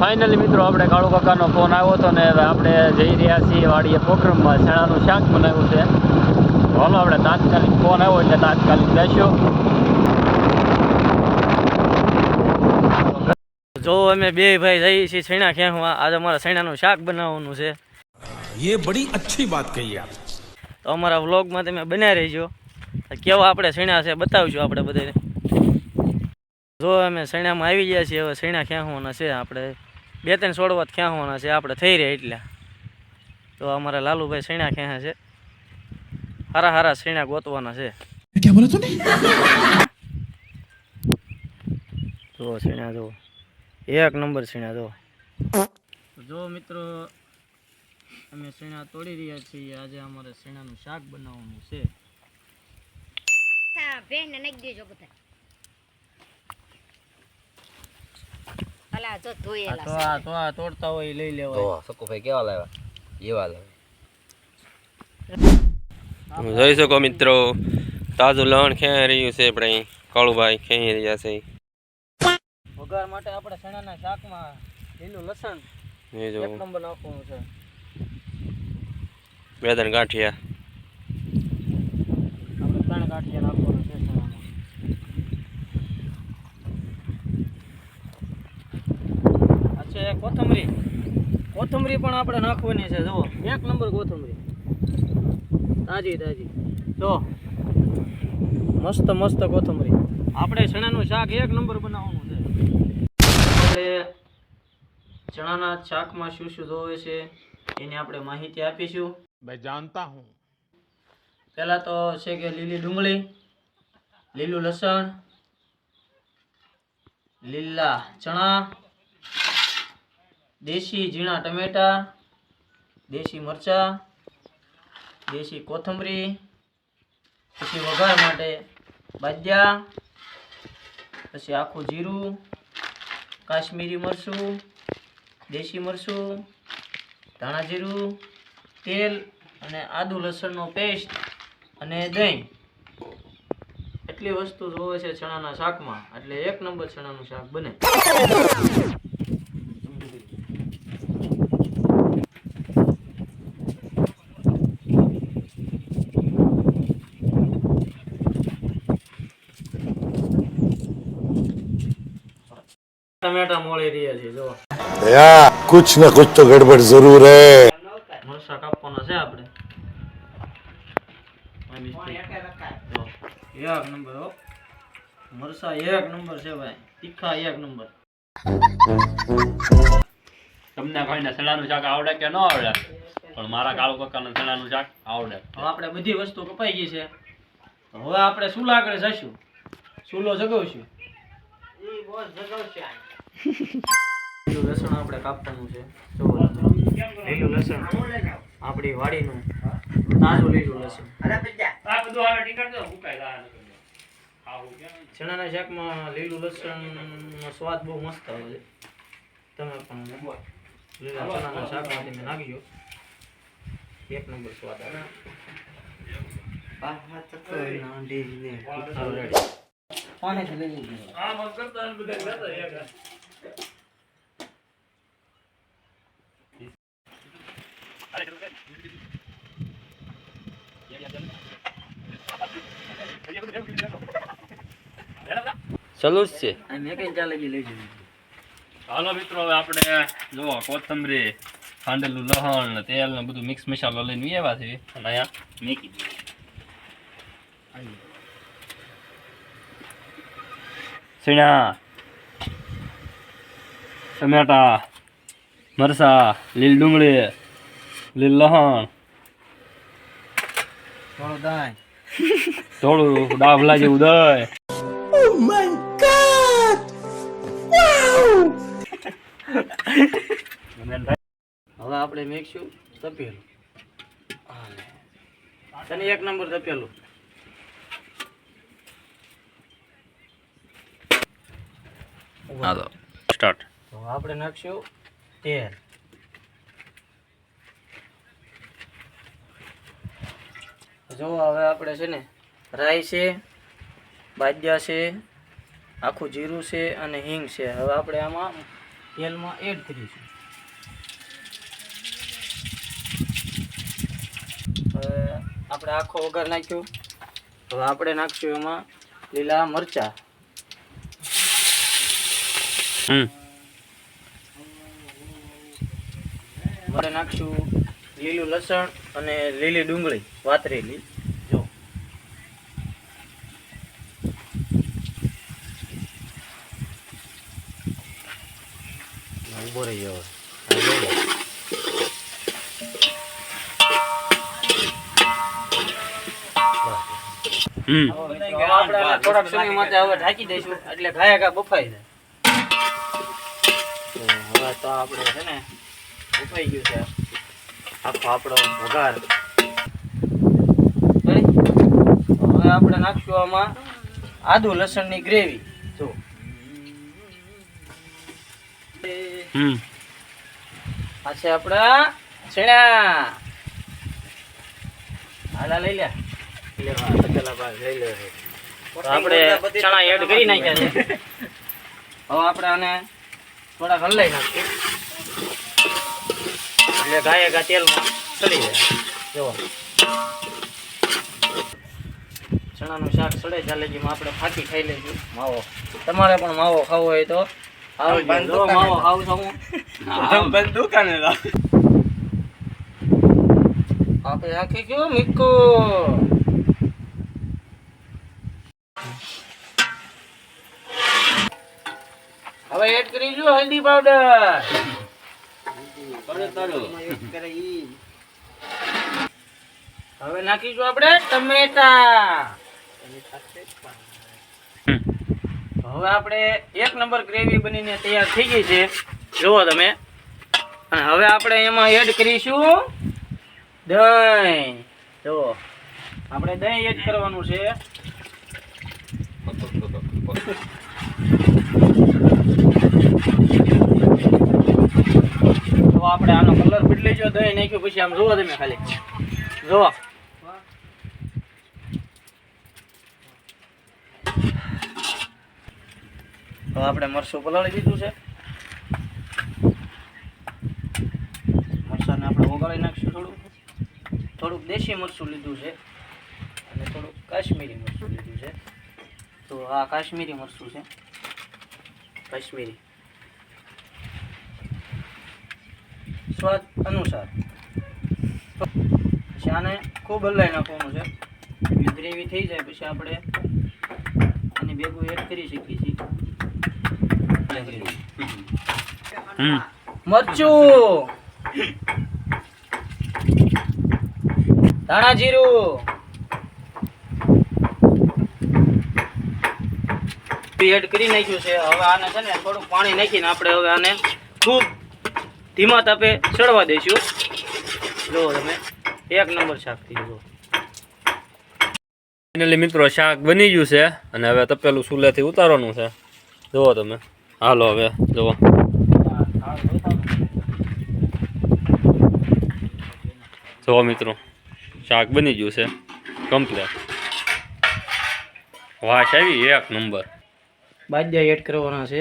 Finally મિત્રો આપણે કાળુ કાકાનો phone આવ્યો હતો ને આપણે જઈ રહ્યા છીએ વાડીએ પોખરમમાં. શેણાનું શાક બનાવ્યું છે. હાલો આપણે તાત્કાલિક ફોન આવ્યો એટલે તાત્કાલિક જઈશું. જો અમે બે ભાઈ જઈએ છીએ શેણા ખેંચવા આજે અમારે શેણાનું શાક બનાવવાનું છે. એ બડી અચ્છી વાત કહી આપ. તો અમારા વ્લોગમાં તમે બન્યા રહેજો. કેવા આપણે શેણા છે બતાવજો આપણે બધાને. જો અમે શેણામાં આવી ગયા છીએ હવે શેણા ખેંચવાના છે આપણે. બે ત્રણ છોડવા ખ્યાંવાના છે? આપણે થઈ રહ્યા એટલે. તો અમારા લાલુભાઈ શેણા ખ્યા છે? હારા હારા શેણા ગોતવાના છે. જો શેણા જુઓ. એક નંબર શેણા જુઓ. જો મિત્રો અમે શેણા તોડી રહ્યા છીએ. આજે અમારે શેણાનું શાક બનાવવાનું છે. હા બેન નાખી દેજો બધા અલા જો ધોયેલા તો આ તો આ તોડતા હોય લઈ લેવાય. તો સકુભાઈ કેવા લાવ્યા? એવા લાવ્યા? જોઈ શકો મિત્રો તાજું લણ ખેંચી રહ્યું છે આપણે કાળુભાઈ ખેંચી રહ્યા છે. વઘાર માટે આપણે ચણાના શાકમાં લીલું લસણ એ જો. એક નંબર નાખવાનું છે. બે ત્રણ ગાંઠિયા. આપણે ત્રણ ગાંઠિયા નાખવાનું છે ચણામાં આ છે કોથમરી. કોથમરી પણ આપણે નાખવાની છે જુઓ. એક નંબર કોથમરી. તાજી તાજી. જો. મસ્ત મસ્ત કોથમરી. આપણે ચણાનું શાક એક નંબર બનાવવાનું છે. આપણે ચણાના શાકમાં શું શું ધોવે છે એની આપણે માહિતી આપીશું. ભાઈ જાણતા હું. પહેલાં તો છે કે લીલી ડુંગળી લીલું લસણ લીલા ચણા દેશી ઝીણા ટમેટા, દેશી મરચાં, દેશી કોથમરી, પછી વઘાર માટે બાજ્યા, પછી આખું જીરું, કાશ્મીરી મરચું, દેશી મરચું, ધાણા જીરું, તેલ અને આદુ લસણનો પેસ્ટ અને દહીં. એટલી વસ્તુ જોવે છે ચણાના શાકમાં. એટલે એક નંબર ચણાનું શાક બને. ટમેટા મોળી રહ્યા છે જો યા કુછ ના કુછ તો ગડબડ જરૂર હે. મરસા કાપવાનો છે આપણે. એક નંબર મરસા એક નંબર છે ભાઈ. તીખા એક નંબર. તમને કોઈને સડાનું શાક આવડે કે ન આવડે? પણ મારા કાળુ કાકાને સડાનું શાક આવડે. હવે આપણે બધી વસ્તુ કપાઈ ગઈ છે. હવે આપણે શું આગળ જશું ચૂલો જગવશું. બોસ લીલું લસણ આપણે કાપવાનું છે. લીલું લસણ આપણી વાડીનું તાજું લીલું લસણ. ચણાના શાકમાં લીલું લસણનો સ્વાદ બહુ મસ્ત આવે છે. તમે પણ લીલા ચણાના શાકમાં તમે નાખજો. એક નંબર સ્વાદ આવે. પાણીથી લઈ લીધું? આ કરતા બધા કરતા એક ચાલુ જ છે. મેં કઈ ચાલે બી લઈ હાલો મિત્રો હવે આપણે જુઓ કોથમરી ખાંડેલું લહણ ને તેલ ને બધું મિક્સ મસાલો લઈને આવ્યા છે અને અહીંયા મેકી સીણા ટમેટા મરસા લીલ ડુંગળી લીલ લહણ થોડું દાય થોડું ડાભલા જેવું દહીં. હવે આપણે મેકશું તપેલું. તને એક નંબર તપેલું. સ્ટાર્ટ આપણે નાખશું તેલ. જો હવે આપણે છે ને રાઈ છે, બાજ્યા છે, આખું જીરું છે અને હિંગ છે. હવે આપણે આમાં તેલમાં એડ કરીશું હવે આપણે આખો વઘાર નાખ્યો. હવે આપણે નાખશું એમાં લીલા મરચા. આપણે નાખશું લીલું લસણ અને લીલી ડુંગળી વાતરેલી. ઊભો રહી આપણે થોડાક સમય માટે હવે ઢાંકી દઈશું એટલે ઘાયા બફાઈ જાય હવે તો આપણે છે ને બફાઈ ગયું છે આખો આપણો વઘાર હવે આપણે નાખશું આમાં આદુ લસણની ગ્રેવી. હમ. આ છે આપણા હાલા લઈ લે. લે વા, તપેલા બહાર લઈ લે. તો આપણે ચણા એડ કરી નાખ્યા છે. હવે આપણે આને થોડાક હલાઈ નાખીએ. એટલે ગાયે ગા તેલમાં ચડી જાય. જો ચણાનું શાક સડે ચાલે જેમાં આપણે ફાકી ખાઈ લઈશું માવો. તમારે પણ માવો ખાવો હોય તો જો આપણે રાખી ગયો મીકો. હવે એડ કરીશું હલ્દી પાવડર. હવે નાખીશું આપણે ટમેટા. હવે આપણે એક નંબર ગ્રેવી બનીને તૈયાર થઈ ગઈ છે. જુઓ તમે. અને હવે આપણે એમાં એડ કરીશું દહીં. જુઓ. આપણે દહીં એડ કરવાનું છે. તો આપણે આનો કલર બદલી જો દહીં નાખ્યું, પછી આમ જુઓ તમે ખાલી. જુઓ. તો આપણે મરસું પલાળી દીધું છે. મરચાંને આપણે ઓગાળી નાખીશું થોડુંક. થોડુંક દેશી મરસું લીધું છે અને થોડુંક કાશ્મીરી મરસું લીધું છે. તો આ કાશ્મીરી મરસું છે. કાશ્મીરી. સ્વાદ અનુસાર. પછી આને ખૂબ હલાઈ નાખવાનું છે. ગ્રેવી થઈ જાય, પછી આપણે આની ભેગું એડ કરી શકીએ છીએ. ધાણા જીરું. એડ કરી નાખ્યું છે. હવે આને છે ને થોડું પાણી નાખીને આપણે હવે આને ખૂબ ધીમા તાપે ચડવા દઈશું. જો તમે, એક નંબર શાક થઈ ગયું ફાઇનલી મિત્રો, શાક બની ગયું છે. અને હવે તપેલું ચૂલેથી ઉતારવાનું છે. જુઓ તમે. હાલો હવે જુઓ. જુઓ મિત્રો શાક બની ગયું છે કમ્પ્લેટ વાસ આવી એક નંબર બાજ્યા એડ કરવાના છે.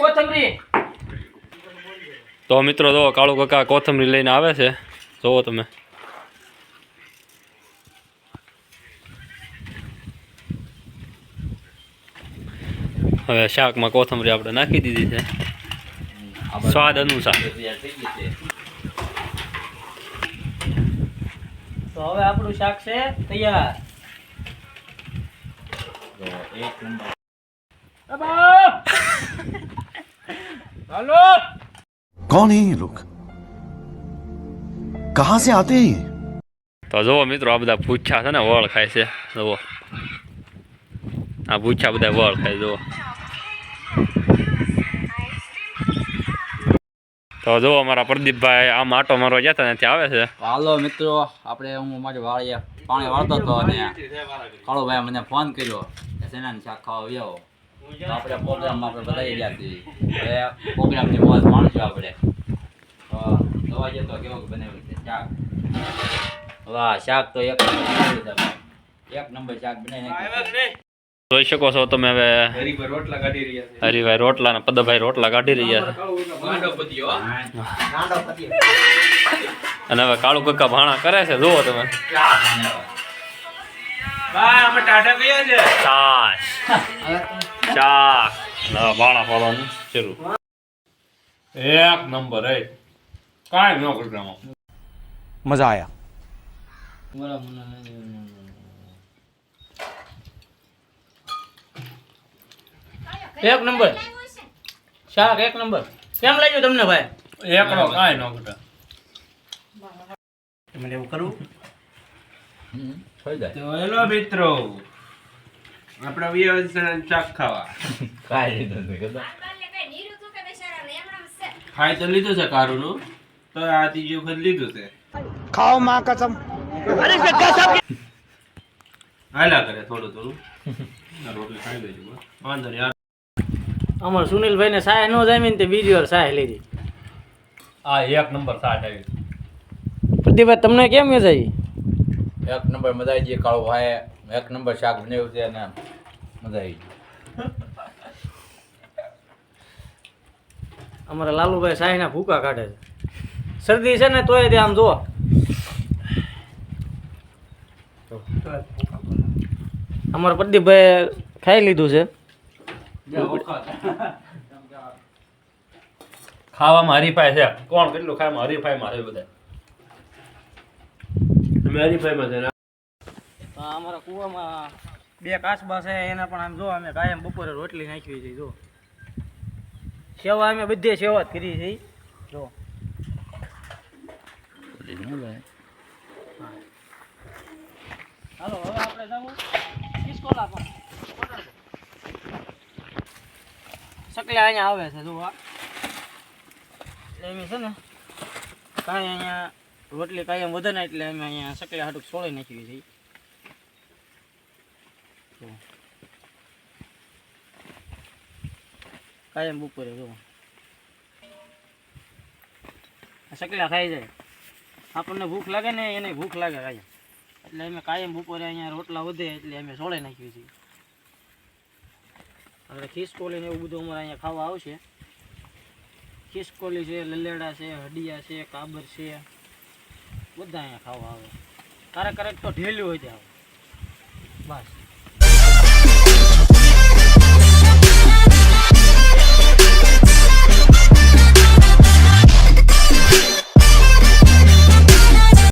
કોથમરી. તો મિત્રો જુઓ કાળુ કાકા કોથમરી લઈને આવે છે. જોવો તમે. હવે શાકમાં કોથમરી આપણે નાખી દીધી છે સ્વાદ અનુસાર તો હવે આપણું શાક છે તૈયાર હાલો कौन है ये लोग कहां से आते हैं ये તો જુઓ મિત્રો આ બધા પૂછા છે ને વળ ખાય છે જુઓ આ પૂછા બધા વળ ખાય જુઓ તો જુઓ અમારા પ્રદીપભાઈ આમ આટો મારવા ગયા હતા ને ત્યાં આવે છે. હાલો મિત્રો, આપણે હું મારી વાળીએ પાણી વાળતો હતો અને કાળુભાઈ મને ફોન કર્યો સેનાની શાક ખાવા આવ્યો આપણે પ્રોગ્રામમાં આપણે બધાઈ ગયા છીએ. હવે પ્રોગ્રામની મોજ માણશું આપણે. જોવા જતો કેવો બનાવ્યું છે શાક. વાહ, શાક તો એક નંબર. એક નંબર શાક બનાવી. જોઈ શકો છો તમે હવે હરિભાઈ રોટલા ને પદભાઈ રોટલા કાઢી રહ્યા. છે અને હવે કાળુ કક્કા ભાણા કરે છે જુઓ તમે. ભાણા ફોડવાનું એક મજા આયા. એક નંબર. શાક એક નંબર. કેમ લાગ્યું તમને ભાઈ? એકલો કાંઈ ન ઘટા. મને એવું કરવું? તો હેલો મિત્રો. આપણા વ્યવસ શાક ખાવા. કાય લીધું ખાઈ તો લીધું છે કારું નું તો આ ત્રીજી વખત લીધું છે. ખાઓ માં કરે થોડું થોડું. રોટલી ખાઈ વાંધો નહીં અમાર સુનિલભાઈ ને સાય નો જામી ને તે બીજી વાર સાય લીધી. આ એક નંબર સાઠ આવી. પ્રદીપભાઈ તમને કેમ મજા આવી? એક નંબર મજા આવી ગઈ કાળો ભાઈ. એક નંબર શાક બનાવ્યું છે અને મજા આવી અમારા લાલુભાઈ સાય ના ભૂકા કાઢે છે. શરદી છે ને તોય તે આમ જુઓ. અમારા પ્રદીપભાઈ ખાઈ લીધું છે. ખાવામાં હરીફાઈ છે. કોણ કેટલું ખાય? એમાં હરીફાઈમાં છે બધા. અમે હરીફાઈમાં છે ને. તો આ અમારા કૂવામાં બે કાચબા છે એના પણ આમ જો અમે કાયમ બપોરે રોટલી નાખવી છે જો. સેવા અમે બધે સેવા જ કરી છે. જો. હાલો હવે આપણે જવું. કિસ્કોલા પણ. સકલે અહીંયા આવે છે જો આ. એટલે એમ છે ને. કાંઈ અહીંયા રોટલી કાયમ વધે ને એટલે અમે અહીંયા સકલે હાટુક છોડી નાખી છે. કાયમ બપોરે જો આ સકલા ખાઈ જાય. આપણને ભૂખ લાગે ને એને ભૂખ લાગે કાયમ એટલે અમે કાયમ બપોરે અહીંયા રોટલા વધે એટલે અમે સોળે નાખીએ છીએ હવે ખિસકોલી ને એવું બધું અમારે અહીંયા ખાવા આવશે. ખીસકોલી છે, લલેડા છે, હડિયા છે, કાબર છે. બધા અહીંયા ખાવા આવે. ક્યારેક ક્યારેક તો ઢેલ્યું હોય ત્યાં. બસ.